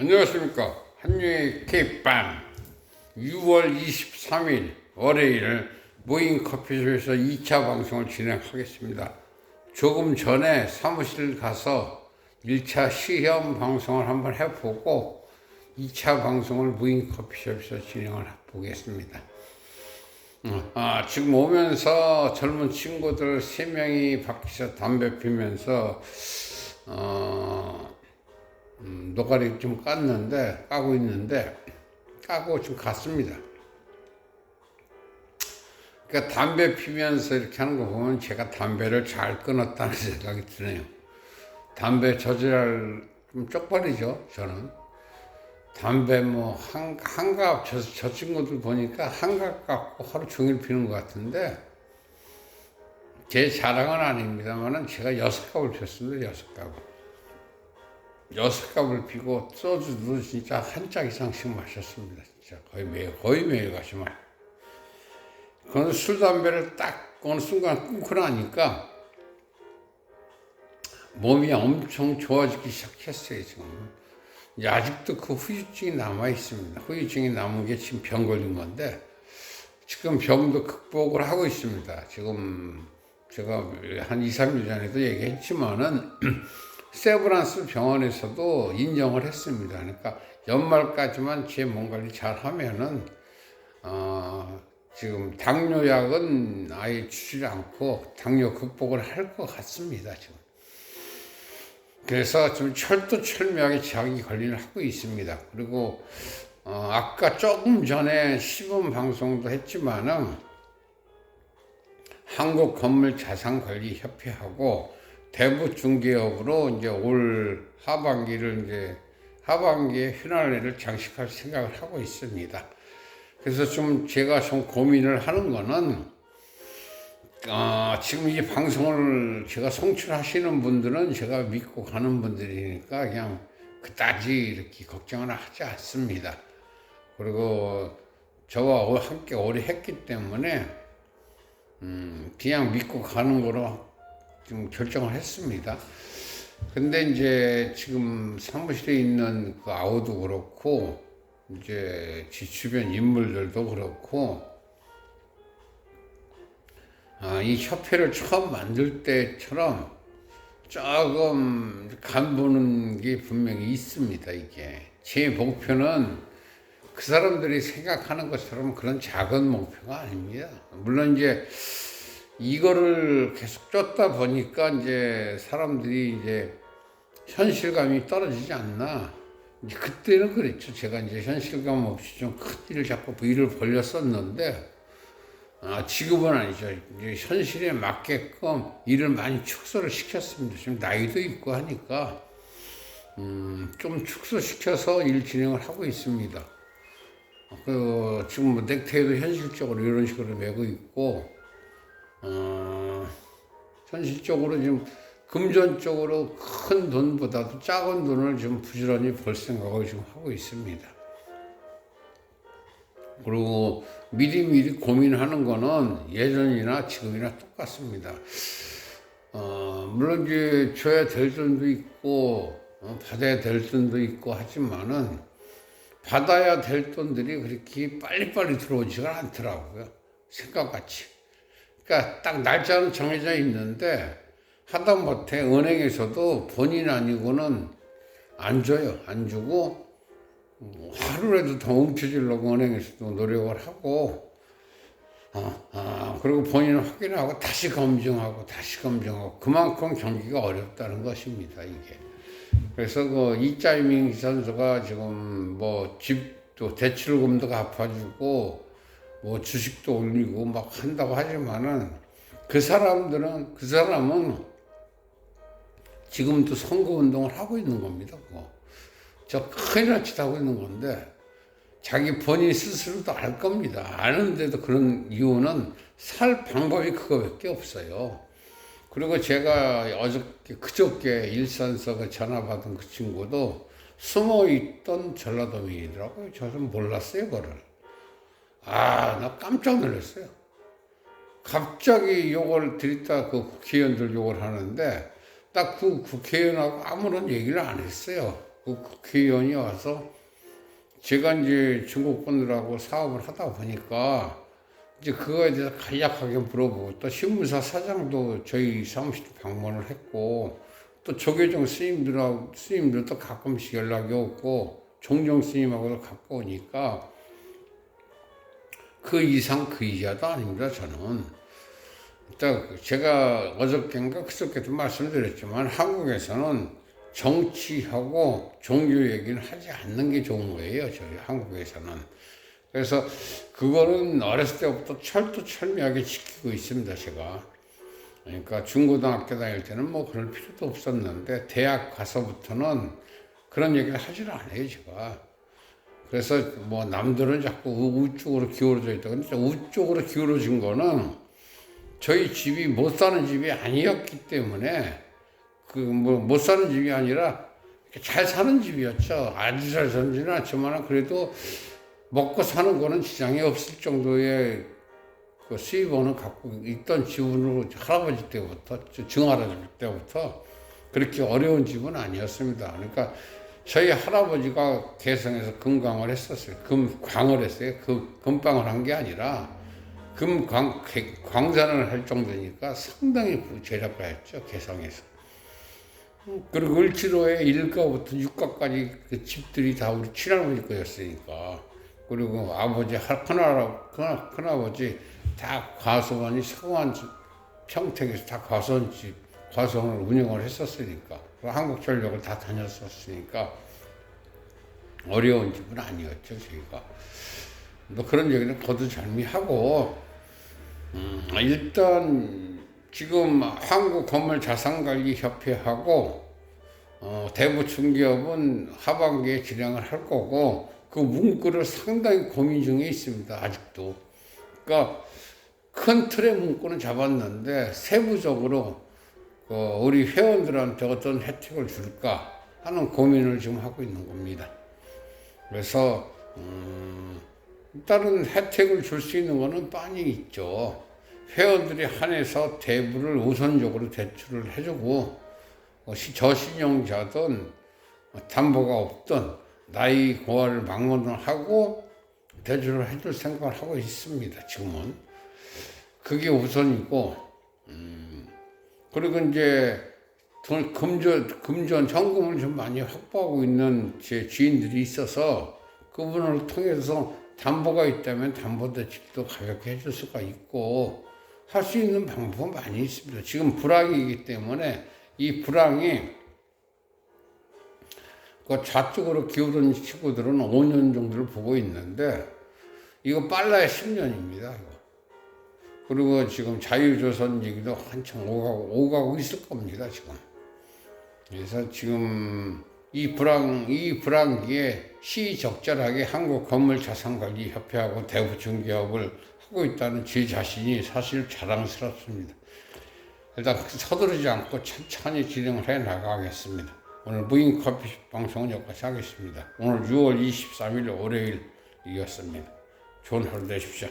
안녕하십니까. 한유의 K밤 6월 23일 월요일 모임 커피숍에서 2차 방송을 진행하겠습니다. 조금 전에 사무실 가서 1차 시험 방송을 한번 해보고 2차 방송을 무인 커피숍에서 진행을 해보겠습니다. 어, 아, 지금 오면서 젊은 친구들 3명이 밖에서 담배 피면서 어, 음, 노가리 좀 깠는데 까고 있는데 까고 좀 갔습니다. 그러니까 담배 피면서 이렇게 하는 거 보면 제가 담배를 잘 끊었다는 생각이 드네요. 담배 저지랄 좀 쪽팔리죠 저는. 담배 뭐 한, 한갑 저, 저 친구들 보니까 한갑 갖고 하루 종일 피는 것 같은데 제 자랑은 아닙니다만은 제가 여섯 갑을 폈습니다 여섯 갑을. 여섯 갑을 피고 소주도 진짜 한 짝 이상씩 마셨습니다. 진짜 거의 매일 거의 매일 마. 그런 술 담배를 딱 어느 순간 끊고 나니까 몸이 엄청 좋아지기 시작했어요 지금. 아직도 그 후유증이 남아 있습니다. 후유증이 남은 게 지금 병 걸린 건데 지금 병도 극복을 하고 있습니다. 지금 제가 한 2, 3일 전에도 얘기했지만은 세브란스 병원에서도 인정을 했습니다. 그러니까 연말까지만 제 몸 관리 잘 하면은 어, 지금 당뇨약은 아예 주지 않고 당뇨 극복을 할 것 같습니다. 지금. 그래서 좀 철두철미하게 자기 관리를 하고 있습니다. 그리고 어, 아까 조금 전에 시범 방송도 했지만은 한국 건물 자산 관리 협회하고 대부 중개업으로 이제 올 하반기를 이제 하반기에 휘날레를 장식할 생각을 하고 있습니다. 그래서 좀 제가 좀 고민을 하는 거는 어, 지금 이 방송을 제가 송출하시는 분들은 제가 믿고 가는 분들이니까 그냥 그다지 이렇게 걱정을 하지 않습니다. 그리고 저와 함께 오래 했기 때문에 음, 그냥 믿고 가는 거로 좀 결정을 했습니다. 근데 이제 지금 사무실에 있는 그 아우도 그렇고 이제 지 주변 인물들도 그렇고 아, 이 협회를 처음 만들 때처럼 조금 간 보는 게 분명히 있습니다. 이게 제 목표는 그 사람들이 생각하는 것처럼 그런 작은 목표가 아닙니다. 물론 이제 이거를 계속 쫓다 보니까 이제 사람들이 이제 현실감이 떨어지지 않나. 그때는 그랬죠. 제가 이제 현실감 없이 좀 큰 일을 자꾸 일을 벌렸었는데, 아, 지금은 아니죠. 이제 현실에 맞게끔 일을 많이 축소를 시켰습니다. 지금 나이도 있고 하니까, 음, 좀 축소시켜서 일 진행을 하고 있습니다. 그, 지금 뭐 넥타이도 현실적으로 이런 식으로 메고 있고, 어, 현실적으로 지금 금전적으로 큰 돈보다도 작은 돈을 좀 부지런히 벌 생각을 지금 하고 있습니다. 그리고 미리미리 고민하는 거는 예전이나 지금이나 똑같습니다. 어, 물론 이제 줘야 될 돈도 있고, 어, 받아야 될 돈도 있고 하지만은, 받아야 될 돈들이 그렇게 빨리빨리 들어오지가 않더라고요. 생각같이. 그러니까 딱 날짜는 정해져 있는데, 하다못해 은행에서도 본인 아니고는 안 줘요. 안 주고 뭐 하루라도 더 훔쳐주려고 은행에서도 노력을 하고 아, 아, 그리고 본인 확인하고 다시 검증하고 다시 검증하고 그만큼 경기가 어렵다는 것입니다. 이게 그래서 그 이짜이밍 선수가 지금 뭐 집도 대출금도 갚아주고 뭐 주식도 올리고 막 한다고 하지만은 그 사람들은 그 사람은 지금도 선거 운동을 하고 있는 겁니다. 그거. 저 큰일 날짓 하고 있는 건데 자기 본인 스스로도 알 겁니다. 아는데도 그런 이유는 살 방법이 그거밖에 없어요. 그리고 제가 어저께 그저께 일산서 그 전화 받은 그 친구도 숨어 있던 전라도민이더라고요. 저는 몰랐어요, 그거를. 아, 나 깜짝 놀랐어요. 갑자기 욕을 드렸다 그 국회의원들 욕을 하는데 딱 그 국회의원하고 아무런 얘기를 안 했어요. 그 국회의원이 와서 제가 이제 중국 분들하고 사업을 하다 보니까 이제 그거에 대해서 간략하게 물어보고 또 신문사 사장도 저희 사무실 방문을 했고 또 조계종 스님들하고 스님들도 가끔씩 연락이 오고 종종 스님하고도 가까우니까 그 이상 그 이하도 아닙니다 저는. 딱 제가 어저께인가 그저께도 말씀드렸지만 한국에서는 정치하고 종교 얘기는 하지 않는 게 좋은 거예요 저희 한국에서는. 그래서 그거는 어렸을 때부터 철두철미하게 지키고 있습니다 제가. 그러니까 중고등학교 다닐 때는 뭐 그럴 필요도 없었는데 대학 가서부터는 그런 얘기를 하지를 않아요 제가 그래서 뭐 남들은 자꾸 우- 우쪽으로 기울어져 있다 근데 우쪽으로 기울어진 거는 저희 집이 못 사는 집이 아니었기 때문에 그 뭐 못 사는 집이 아니라 잘 사는 집이었죠 아주 잘 사는지는 않지만 그래도 먹고 사는 거는 지장이 없을 정도의 그 수입원을 갖고 있던 집으로 할아버지 때부터 저 증할아버지 때부터 그렇게 어려운 집은 아니었습니다. 그러니까 저희 할아버지가 개성에서 금광을 했었어요. 금광을 했어요. 그 금방을 한 게 아니라 금광 개- 광산을 할 정도니까 상당히 부재력가였죠 개성에서. 그리고 을지로에 1가부터 6가까지 그 집들이 다 우리 친할머니 거였으니까. 그리고 아버지, 할- 큰할아, 큰, 큰아버지 다 과수원이 성원 평택에서 다 과수원 집, 과수원을 운영을 했었으니까. 그리고 한국전력을 다 다녔었으니까 어려운 집은 아니었죠, 저희가. 뭐 그런 얘기는 거두절미하고, 음, 일단 지금 한국 건물 자산관리 협회하고 어, 대부 중기업은 하반기에 진행을 할 거고 그 문구를 상당히 고민 중에 있습니다. 아직도. 그러니까 큰 틀의 문구는 잡았는데 세부적으로 그 우리 회원들한테 어떤 혜택을 줄까 하는 고민을 지금 하고 있는 겁니다. 그래서 음, 일단은 혜택을 줄 수 있는 거는 빤히 있죠. 회원들이 한해서 대부를 우선적으로 대출을 해주고 어, 시- 저신용자든 담보가 없든 나이 고하를 막론을 하고 대출을 해줄 생각을 하고 있습니다. 지금은 그게 우선이고 음, 그리고 이제 돈 금전 금전 현금을 좀 많이 확보하고 있는 제 지인들이 있어서 그분을 통해서 담보가 있다면 담보 대출도 가볍게 해줄 수가 있고 할 수 있는 방법은 많이 있습니다. 지금 불황이기 때문에 이 불황이 그 좌쪽으로 기울은 친구들은 5년 정도를 보고 있는데 이거 빨라야 10년입니다. 그리고 지금 자유조선 얘기도 한참 오가고, 오가고 있을 겁니다. 지금. 그래서 지금 이 불황 이 불황기에 시적절하게 한국 건물자산관리협회하고 대부중개업을 하고 있다는 제 자신이 사실 자랑스럽습니다. 일단 서두르지 않고 천천히 진행을 해 나가겠습니다. 오늘 무인 커피 방송은 여기까지 하겠습니다. 오늘 6월 23일 월요일이었습니다. 좋은 하루 되십시오.